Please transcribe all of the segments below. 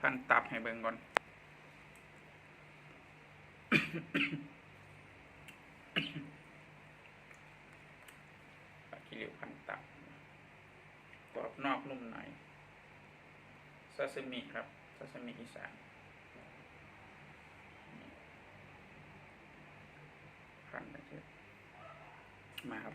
พันตับให้เบิ่งก่อน ปลาคิริวพันตับกรอบนอกนุ่มในซาซิมิครับซาซิมิอีสานพันนะเจ๊มาครับ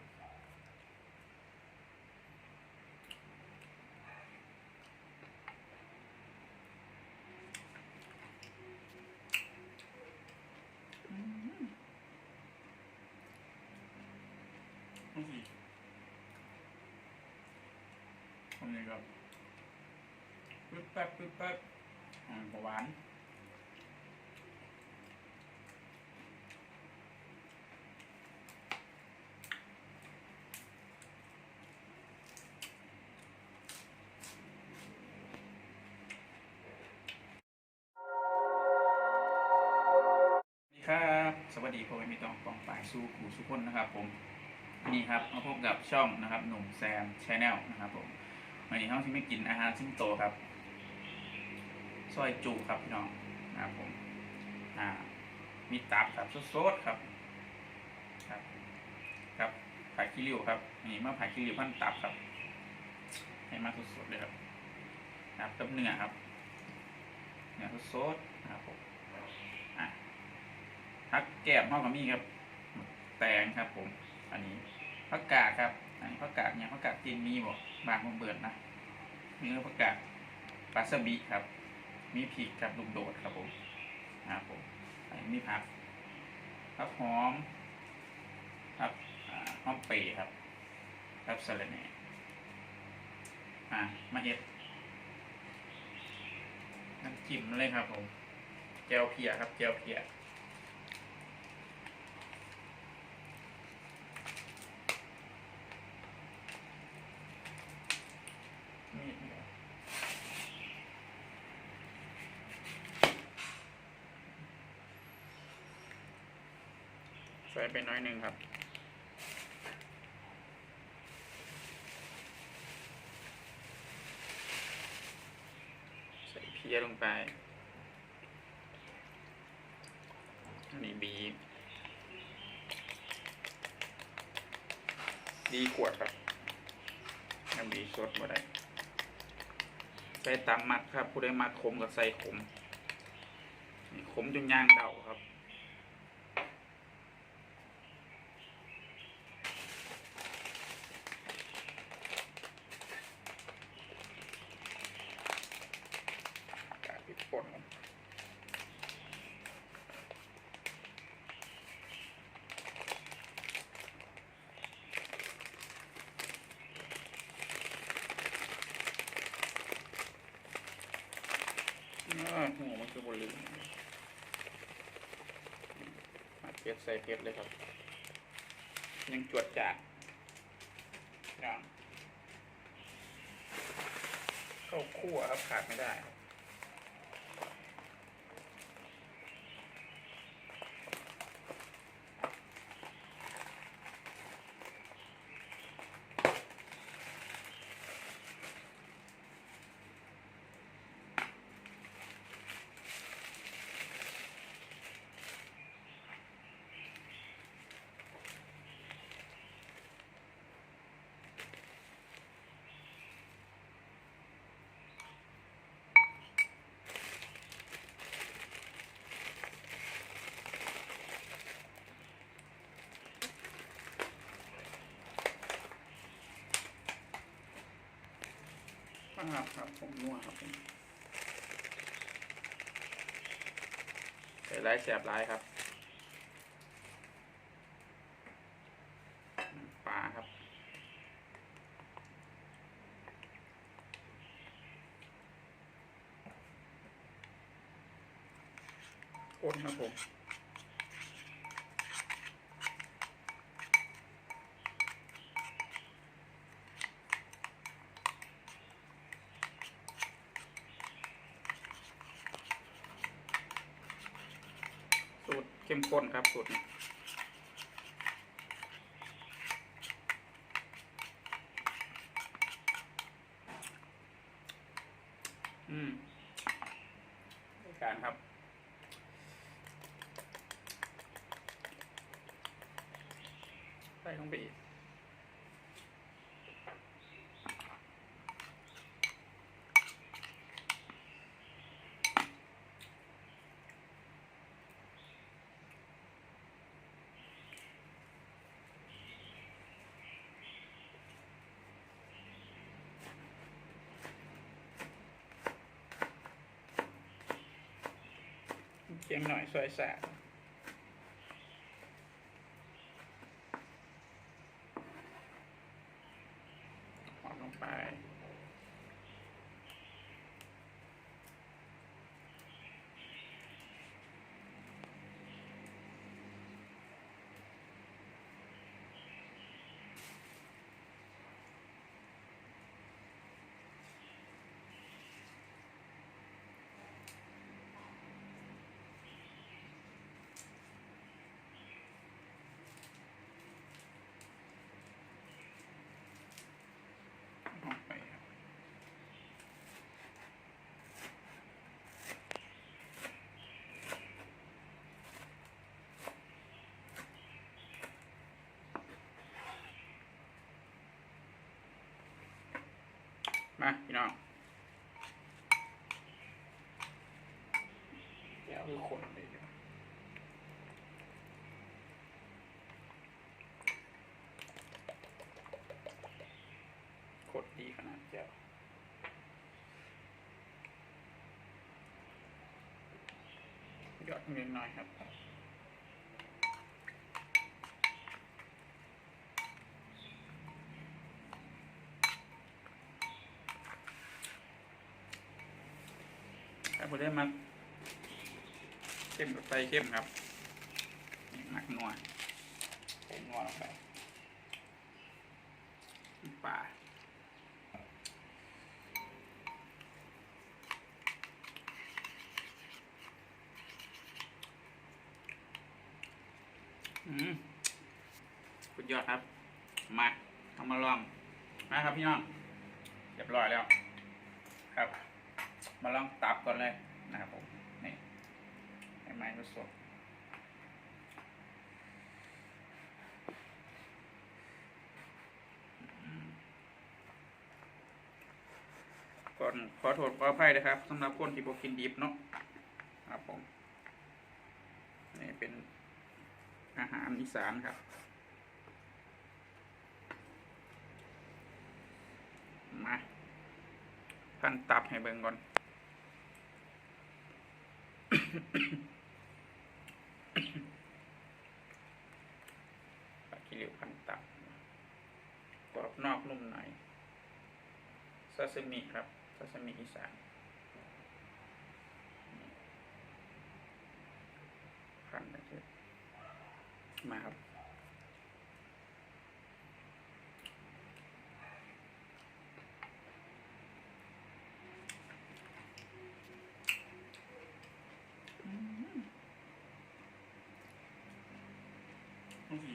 อืม ทำยังไงครับปึ๊บแป๊บปึ๊บแป๊บอ่าหวานสวัสดีครับสวัสดีพ่อแม่พี่น้องกองฝ่ายสู้ขู่สุกคนนะครับผมนี่ครับมาพบกับช่องนะครับหนุ่มแซมชาแนลนะครับผม วันนี้เขาที่ไม่กินอาหารซิ่งโตครับซอยจูครับพี่น้องนะครับผมอ่ามีตับครับสดๆครับ ครับ ครับผักขี้ริ้วครับนี่มาผักขี้ริ้วพันตับครับ ให้มาสดๆเลยครับนะครับกับเนื้อครับเนื้อสดๆนะครับผมอะทักแก้มห้องกับมี่ครับ แตงครับผม อันนี้ผักกาดครับ อันนี้ผักกาดเนี่ยผักกาดจีนมีบอกบางมันเบิดนะมีผักกาดปลาสบิครับ มีพริกครับลูกโดดครับผมนะครับผมอันนี้มีผักผักหอมครับหอมเปรครับครับสลัดแหน่อ่ามาเฮ็ดน้ำจิ้มเลยครับผมแจวเพียครับแจวเพีย นี่ ใส่ไปน้อยหนึ่งครับ ใส่เพียลงไป อันนี้บีดีขวดครับน้ำบีสดบ่ได้ใส่ตามมัดครับ ผู้ใดมัดขมกับใส่ขม ขมจนยางเดาครับ กาดพริกป่นครับอ้าว หัวมันคือบริมาเพชรใส่เพชรเลยครับ ยังจวดจากอย่างข้าวคั่วครับขาดไม่ได้ ครับครับผมนัวครับผมใส่ลายแสบลายครับน้ำปลาครับคนครับผม เข้มข้นครับสูตรนี้อืม การครับ ใส่ลงไปอีก เพียงหน่อยซอยแสบหอมลงไป ลงไปครับ มาพี่น้องเดี๋ยวคือคนเลยเดี๋ยวกดดีขนาดเจ้าหยอดเงินหน่อยครับ ผมได้มักเข้มกับไฟเข้มครับนี่มักนัวใส่นัวลงไปป่าอืมสุดยอดครับ มาเอามาลองมาครับพี่น้องเรียบร้อยแล้ว ครับ มาลองตับก่อนเลย นะครับผมนี่ให้ไม้มันสดอืมก่อนขอโทษขออภัยนะครับสำหรับคนที่บอกกินดิบเนาะครับผมนี่เป็นอาหารอีสานครับมาพันตับให้เบิ่งก่อน ปลาคิริวพันตับกรอบนอกนุ่มในซาซิมิครับซาซิมิอีสานพันนะเจ๊มาครับ โอเค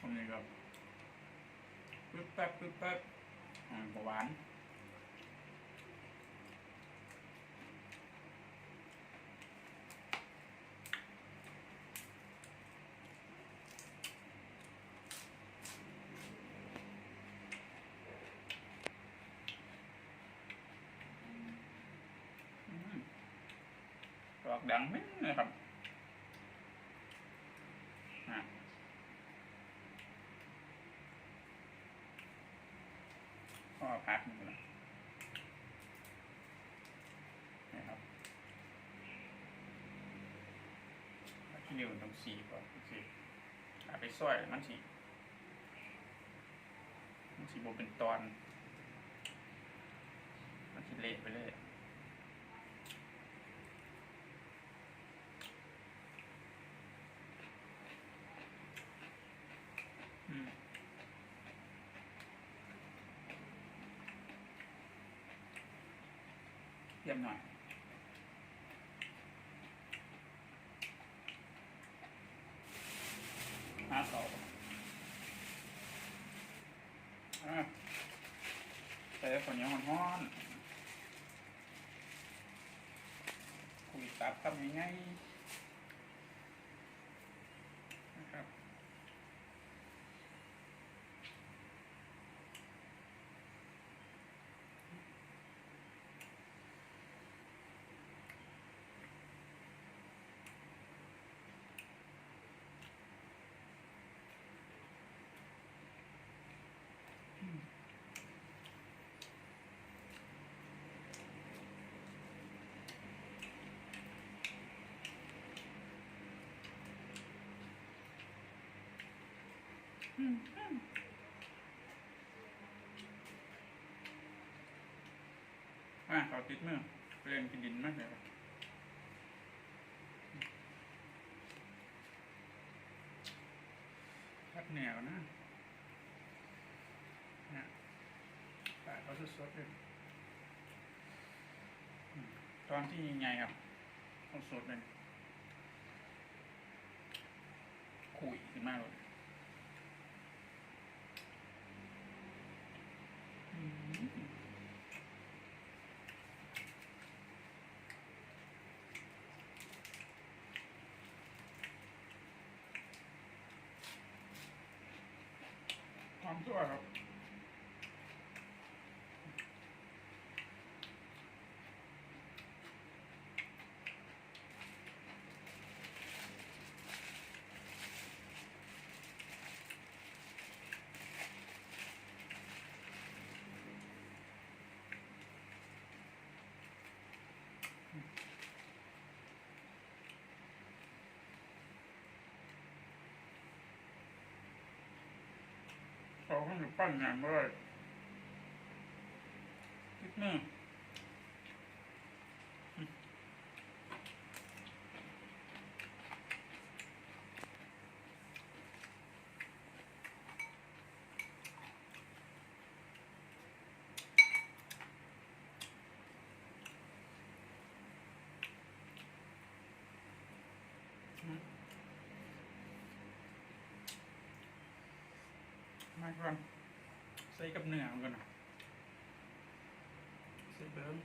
ทำ นี้ครับปึ๊บแป๊บปึ๊บแป๊บอ่าหวานดอกดังไหมนะครับ อะก็พักหนึ่งนะนะครับ ที่เดียวต้งสีก่อนสีเอาไปซอยมันสีมันสีโบเป็นตอน มันสีเละไปเลยอืมเยี่ยมหน่อย แต่ฝนยังห้อนคุยตับทำยังไง อะเขาติดมือเรียนกินดินมากเลยพัดแนวนะนะปลาเขาสดๆเลยตอนที่ยังไงครับเขาสดเลยขุยขึ้นมากเลยอืม ความชั่วครับเขาก็อยู่ปั้นอย่างเลยนิดนึงมาก่อนใส่กับเนื้อมันก่อนนะใส่เบิ้ม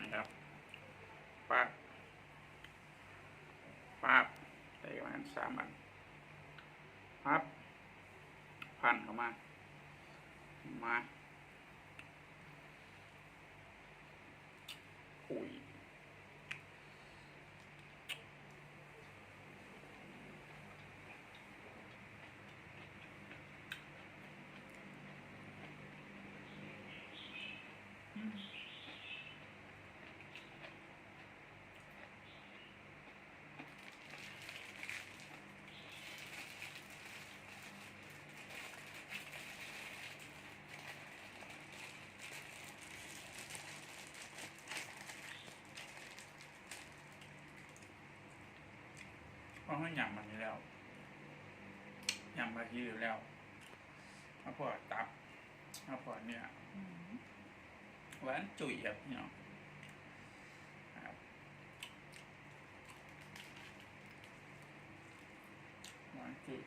นะครับปั๊บปั๊บใส่ประมาณสามอันปั๊บพันเข้ามา มา คุ เพราะเขาหยำมันนี้แล้วยำมาทีอยู่แล้วมาพอตับมาพอเนี่ยหวานจุ๋ยแบบพี่น้องหวานจุ๋ย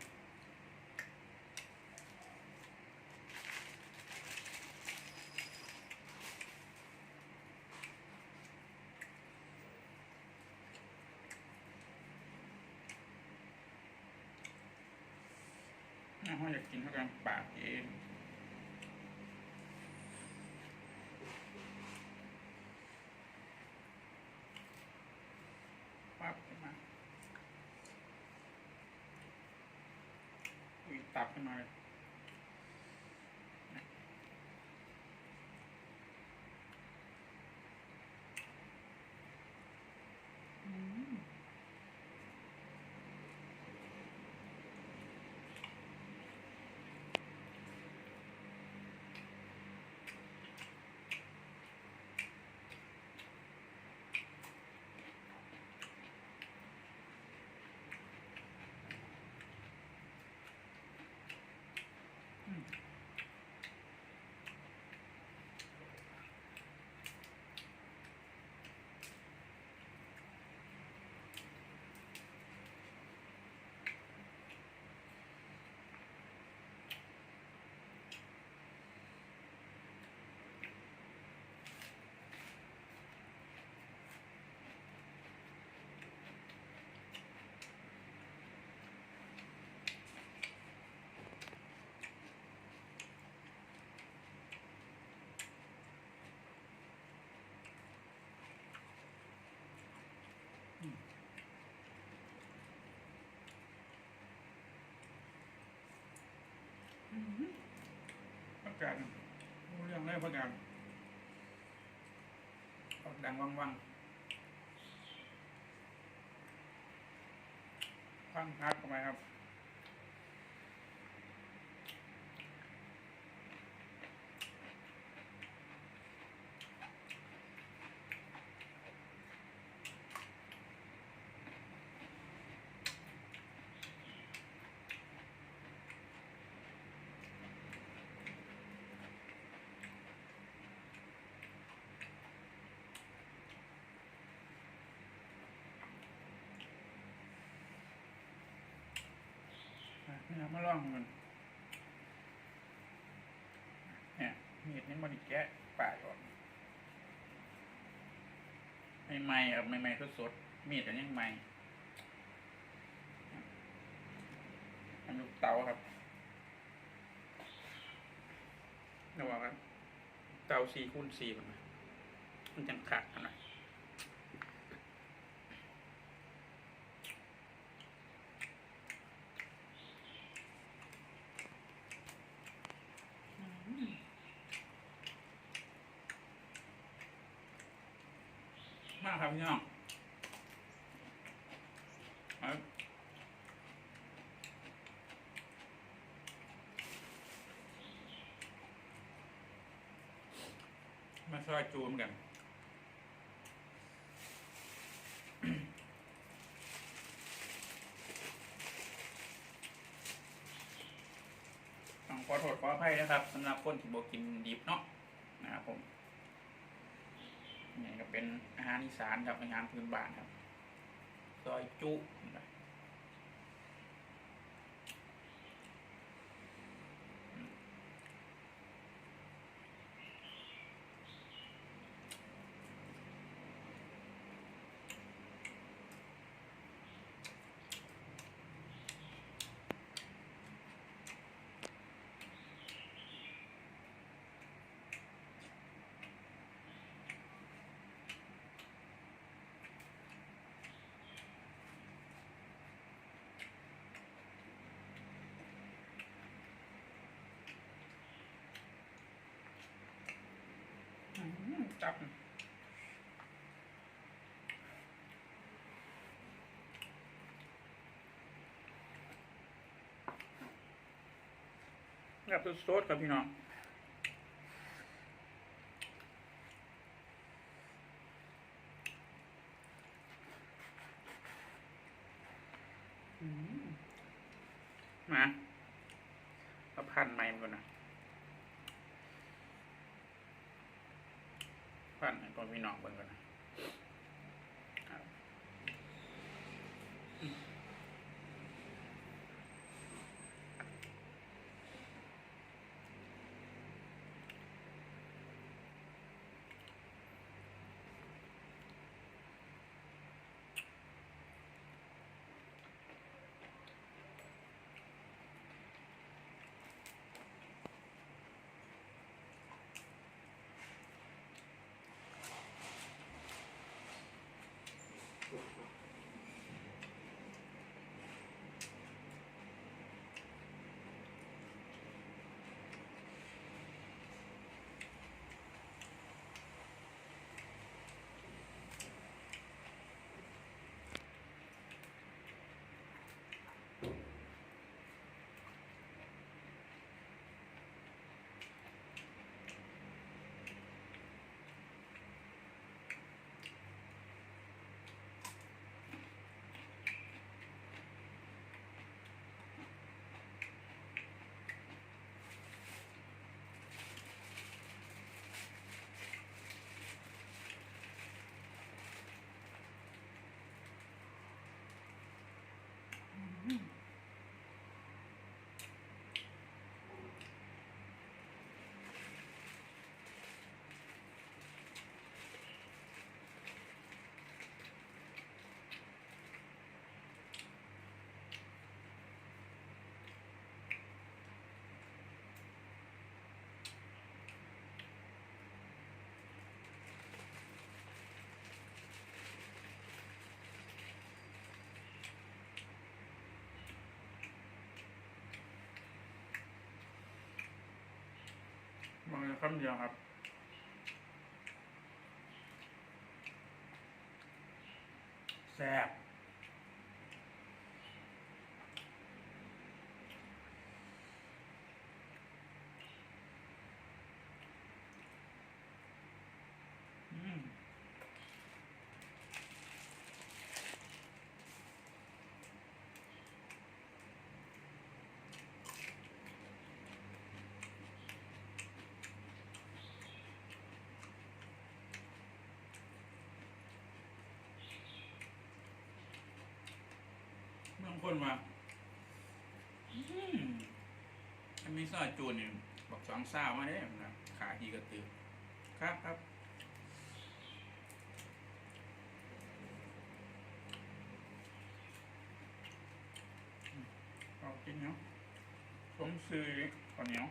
ห้อยอยากกินเท่ากันปากเองปั๊บขึ้นมาอุ้ยตับขึ้นมาเลย กันเรื่องเลยประการออกดังว่างๆพังพักเข้าไปครับ อะเนี่ยมาลองมันเนี่ยมีดนี่มันแกะป่าก่อนไม่ไหม่ครับไม่ไหม่สดๆมีดอันยังใหม่อันลูกเตาครับระวังครับ เตาสี่คูณสี่มันมันจังขาดกันหน่อย มากครับพี่น้องครับ มาซอยจูมกันต้องขอโทษขออภัยนะครับสำหรับคนที่บอกกินดิบเนาะนะครับผมนี่ก็เป็นอาหารอีสานครับอาหารพื้นบ้านครับซอยจุ จับแบบสดๆครับพี่น้อง อืมมาเอาพันไม้มันก่อนนะ พันให้พ่อพี่น้องเบิ่งก่อน มันคำเดียวครับแซ่บอืม ข้นมาอืมอันนี้ซอยจูนนี่บอกสองซ่ามาได้นะขาอีกระตือครับครับเอากินเนาะสมซื้อข้าวเหนียว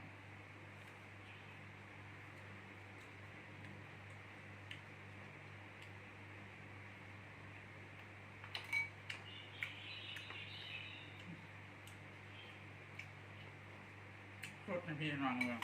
พี่น้องเลย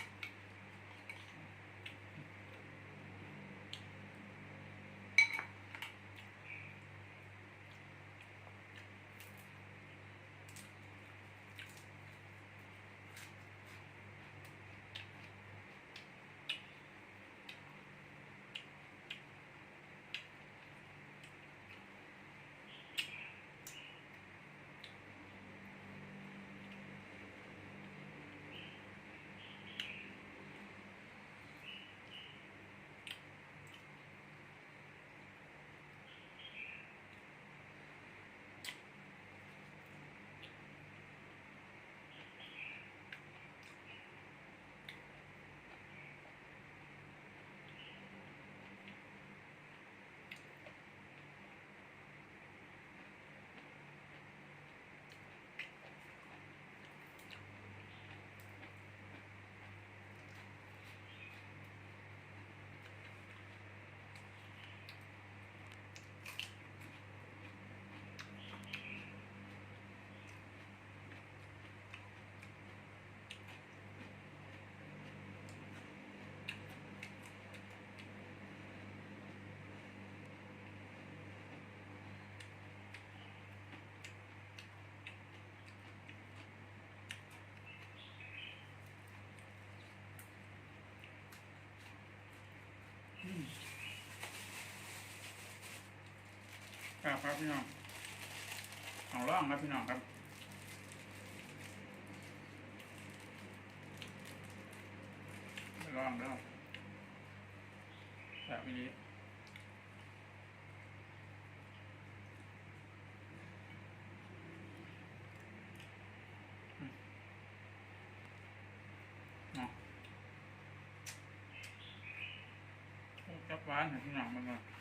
ครับครับพี่น้องเอาล่องครับพี่น้องครับลองแล้วแบบนี้เนาะจับหวานให้พี่น้องมันก่อน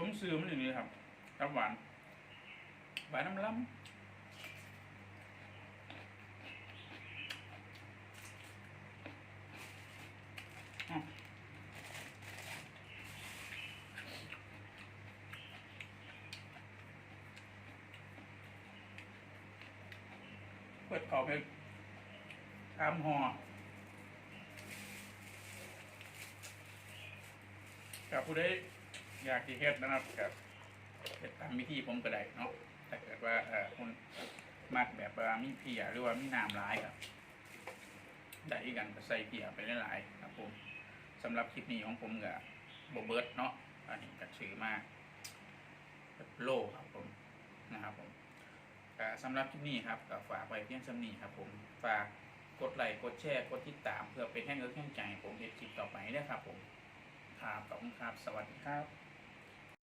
ผมซื้อมันอย่างนี้ครับจับหวานหวานน้ำล้ำเปิดเขาไปตามหอกับผู้ใด อยากที่เฮ็ดนะครับกับเฮ็ดตามวิธีผมก็ได้เนาะถ้าเกิดว่าเออคุณมากแบบว่ามีเพียหรือว่ามีน้ำร้ายครับได้อีกกันก็ใส่เพียไปหลายๆครับผมสำหรับคลิปนี้ของผมกับบเบิร์ดเนาะอันนี้ก็ชื่อมากโลครับผมนะครับผมสำหรับคลิปนี้ครับก็ฝากไว้เพียงสำนี้ครับผมฝากกดไลค์กดแชร์กดติดตามเพื่อเป็นแห่งเอิร์กแห่งใจผมเห็นคลิปต่อไปด้วยครับผมครับขอบคุณครับสวัสดีครับ